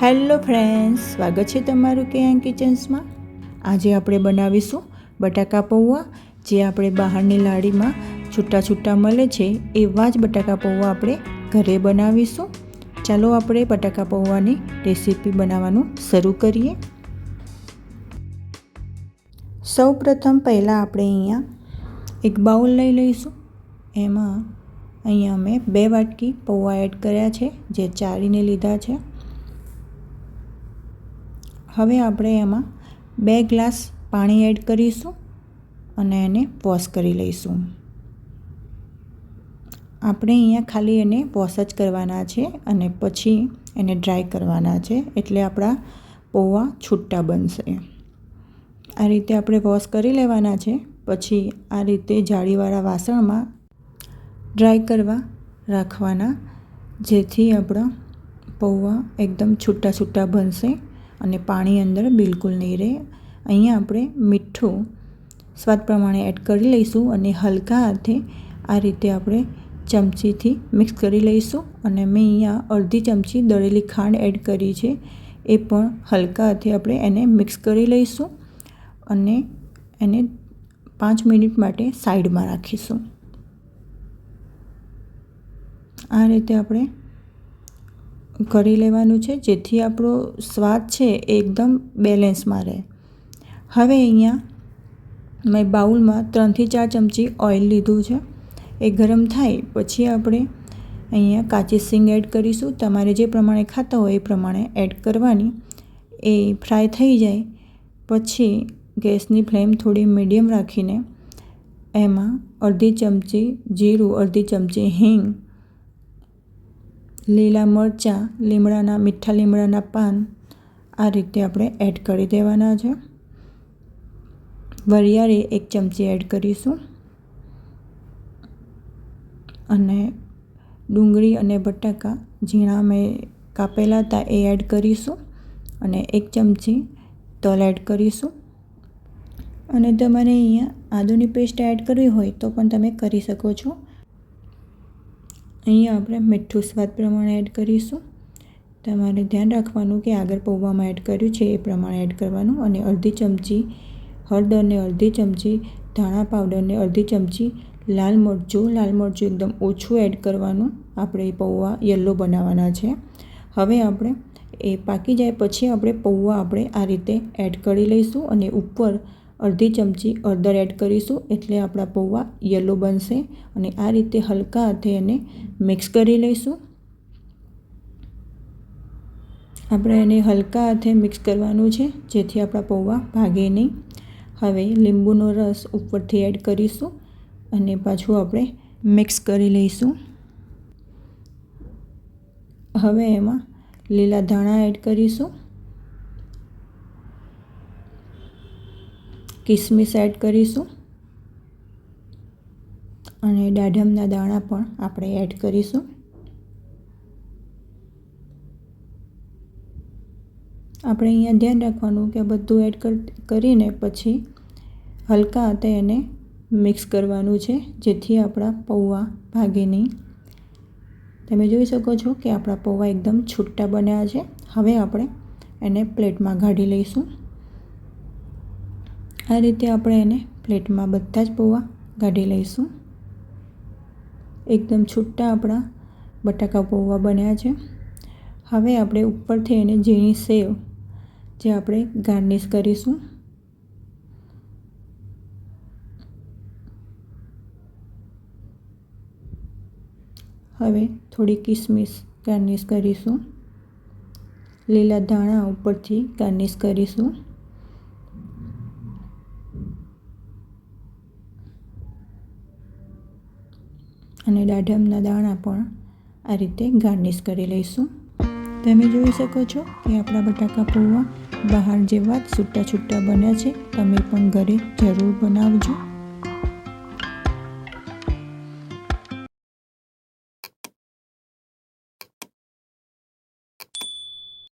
Hello friends, સ્વાગત છે તમારું કે એન કિચન્સમાં. આજે આપણે બનાવીશું બટાકા પૌવા, જે આપણે બહારની લાડીમાં છૂટા છૂટા મળે છે એવા જ બટાકા પૌવા આપણે ઘરે બનાવીશું. ચાલો આપણે બટાકા પૌવાની રેસીપી બનાવવાનું શરૂ કરીએ. સૌ પ્રથમ પહેલાં આપણે અહીંયા એક બાઉલ લઈ લઈશું. એમાં અહીંયા મેં બે વાટકી પૌવા એડ કર્યા છે, જે ચાળીને લીધા છે. હવે આપણે એમાં બે ગ્લાસ પાણી એડ કરીશું અને એને વોશ કરી લઈશું. આપણે અહીંયા ખાલી એને વોશ જ કરવાના છે અને પછી એને ડ્રાય કરવાના છે એટલે આપણા પૌવા છૂટા બનશે. આ રીતે આપણે વોશ કરી લેવાના છે, પછી આ રીતે જાળીવાળા વાસણમાં ડ્રાય કરવા રાખવાના જેથી આપણા પૌવા એકદમ છૂટા છૂટા બનશે. અને પાણી અંદર બિલકુલ નહીં રહે. અહીંયા આપણે મીઠું સ્વાદ પ્રમાણે એડ કરી લઈશું અને હલકા હાથે આ રીતે આપણે ચમચીથી મિક્સ કરી લઈશું. અને મેં અહીંયા અડધી ચમચી દળેલી ખાંડ એડ કરી છે. એ પણ હલકા હાથે આપણે એને મિક્સ કરી લઈશું અને એને પાંચ મિનિટ માટે સાઈડમાં રાખીશું. આ રીતે આપણે કરી લેવાનું છે, જેથી આપણો સ્વાદ છે એ એકદમ બેલેન્સમાં રહે. હવે અહીંયા મેં બાઉલમાં ત્રણથી ચાર ચમચી ઓઇલ લીધું છે. એ ગરમ થાય પછી આપણે અહીંયા કાચી સિંગ એડ કરીશું. તમારે જે પ્રમાણે ખાતા હોય એ પ્રમાણે એડ કરવાની. એ ફ્રાય થઈ જાય પછી ગેસની ફ્લેમ થોડી મીડિયમ રાખીને એમાં અડધી ચમચી જીરું, અડધી ચમચી હિંગ લીલા મરચાં, લીમડાના, મીઠા લીમડાના પાન આ રીતે આપણે એડ કરી દેવાના છે. વરિયાળી એક ચમચી એડ કરીશું. અને ડુંગળી અને બટાકા ઝીણા મેં કાપેલા હતા એ એડ કરીશું. અને એક ચમચી તલ એડ કરીશું. અને તમારે અહીંયા આદુની પેસ્ટ એડ કરવી હોય તો પણ તમે કરી શકો છો. અહીંયા આપણે મીઠું સ્વાદ પ્રમાણે એડ કરીશું. તમારે ધ્યાન રાખવાનું કે આગળ પૌવામાં એડ કર્યું છે એ પ્રમાણે એડ કરવાનું અને અડધી ચમચી હળદરને અડધી ચમચી ધાણા પાવડરને અડધી ચમચી લાલ મરચું. લાલ મરચું એકદમ ઓછું એડ કરવાનું. આપણે પૌવા યલો બનાવવાના છે. હવે આપણે એ પાકી જાય પછી આપણે પૌવા આપણે આ રીતે એડ કરી લઈશું અને ઉપર અડધી ચમચી હળદર એડ કરીશું એટલે આપણા પૌવા યલો બનશે અને આ રીતે હલકા હાથે એને મિક્સ કરી લઈશું. આપણે એને હલકા હાથે મિક્સ કરવાનું છે, જેથી આપણા પૌવા ભાગે નહીં. હવે લીંબુનો રસ ઉપરથી એડ કરીશું અને પાછું આપણે મિક્સ કરી લઈશું. હવે એમાં લીલા ધાણા એડ કરીશું. કિસમિસ એડ કરીશું. અને દાઢમના દાણા પણ આપણે એડ કરીશું. આપણે અહીંયા ધ્યાન રાખવાનું કે બધું એડ કરીને પછી હલકા હાથે એને મિક્સ કરવાનું છે, જેથી આપણા પૌવા ભાગે નહીં. તમે જોઈ શકો છો કે આપણા પૌવા એકદમ છૂટા બન્યા છે. હવે આપણે એને પ્લેટમાં કાઢી લઈશું. આ રીતે આપણે એને પ્લેટમાં બધા જ પૌવા કાઢી લઈશું. એકદમ છૂટા આપણા બટાકા પૌવા બન્યા છે. હવે આપણે ઉપરથી એને ઝીણી સેવ જે આપણે ગાર્નિશ કરીશું. હવે થોડી કિસમિસ ગાર્નિશ કરીશું. લીલા ધાણા ઉપરથી ગાર્નિશ કરીશું. અને દાઢમના દાણા પણ આ રીતે ગાર્નિશ કરી લઈશું. તમે જોઈ શકો છો કે આપણા બટાકા પૌવા બહાર જેવા જ છૂટા છૂટા બન્યા છે. તમે પણ ઘરે જરૂર બનાવજો.